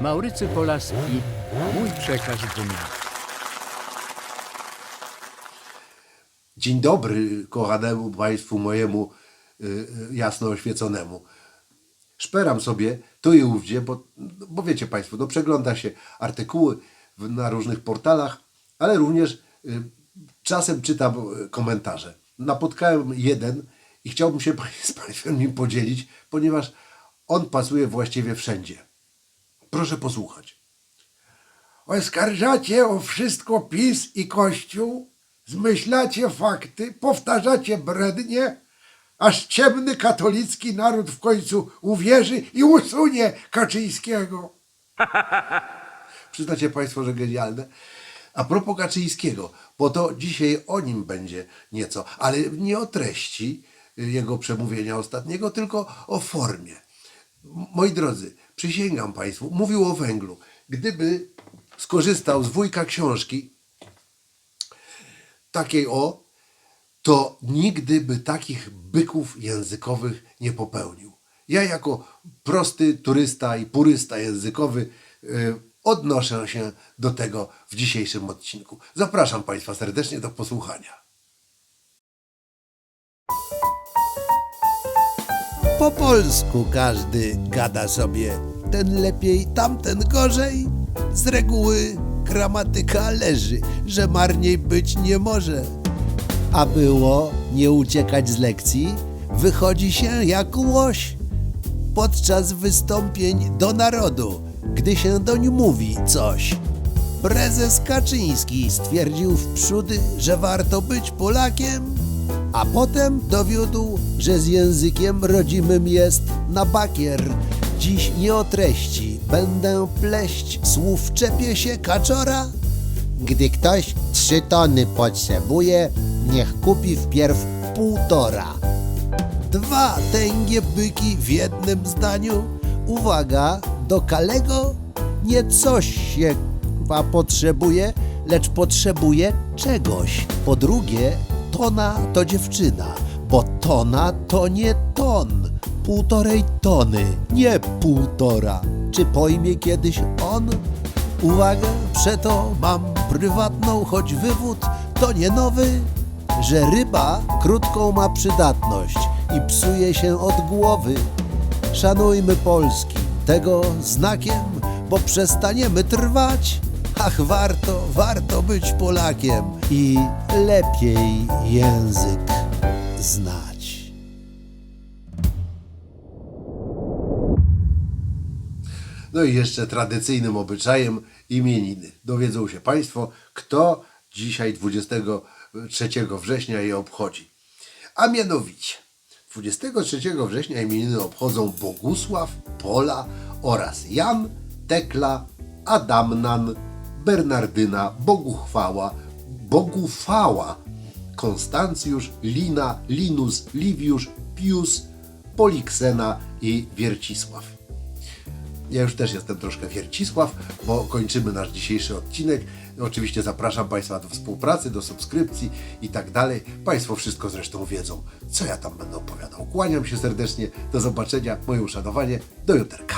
Maurycy Polaski, mój przekaz dnia. Dzień dobry kochanemu Państwu mojemu y, y, jasno oświeconemu. Szperam sobie tu i ówdzie, bo, bo wiecie Państwo, no przegląda się artykuły w, na różnych portalach, ale również y, czasem czytam y, komentarze. Napotkałem jeden i chciałbym się z Państwem nim podzielić, ponieważ on pasuje właściwie wszędzie. Proszę posłuchać. Oskarżacie o wszystko PiS i Kościół, zmyślacie fakty, powtarzacie brednie, aż ciemny katolicki naród w końcu uwierzy i usunie Kaczyńskiego. Przyznacie Państwo, że genialne. A propos Kaczyńskiego, bo to dzisiaj o nim będzie nieco, ale nie o treści jego przemówienia ostatniego, tylko o formie. Moi drodzy, przysięgam Państwu, mówił o węglu. Gdyby skorzystał z wujka książki, takiej o, to nigdy by takich byków językowych nie popełnił. Ja jako prosty turysta i purysta językowy y, odnoszę się do tego w dzisiejszym odcinku. Zapraszam Państwa serdecznie do posłuchania. Po polsku każdy gada sobie. Ten lepiej, tamten gorzej. Z reguły gramatyka leży, że marniej być nie może. A było nie uciekać z lekcji, wychodzi się jak łoś. Podczas wystąpień do narodu, gdy się doń mówi coś. Prezes Kaczyński stwierdził wprzódy, że warto być Polakiem, a potem dowiódł, że z językiem rodzimym jest na bakier. Dziś nie o treści będę pleść, słów czepie się kaczora. Gdy ktoś trzy tony potrzebuje, niech kupi wpierw półtora. Dwa tęgie byki w jednym zdaniu. Uwaga, do Kalego nie coś się potrzebuje, lecz potrzebuje czegoś. Po drugie, tona to dziewczyna, bo tona to nie ton. Półtorej tony, nie półtora. Czy pojmie kiedyś on? Uwaga, przeto mam prywatną, choć wywód to nie nowy, że ryba krótką ma przydatność i psuje się od głowy. Szanujmy Polski, tego znakiem, bo przestaniemy trwać. Ach, warto, warto być Polakiem i lepiej język znać. No i jeszcze tradycyjnym obyczajem imieniny. Dowiedzą się Państwo, kto dzisiaj 23 września je obchodzi. A mianowicie 23 września imieniny obchodzą Bogusław, Pola oraz Jan, Tekla, Adamnan, Bernardyna, Boguchwała, Bogufała, Konstancjusz, Lina, Linus, Liwiusz, Pius, Poliksena i Wiercisław. Ja już też jestem troszkę Wiercisław, bo kończymy nasz dzisiejszy odcinek. Oczywiście zapraszam Państwa do współpracy, do subskrypcji i tak dalej. Państwo wszystko zresztą wiedzą, co ja tam będę opowiadał. Kłaniam się serdecznie, do zobaczenia, moje uszanowanie, do jutrka.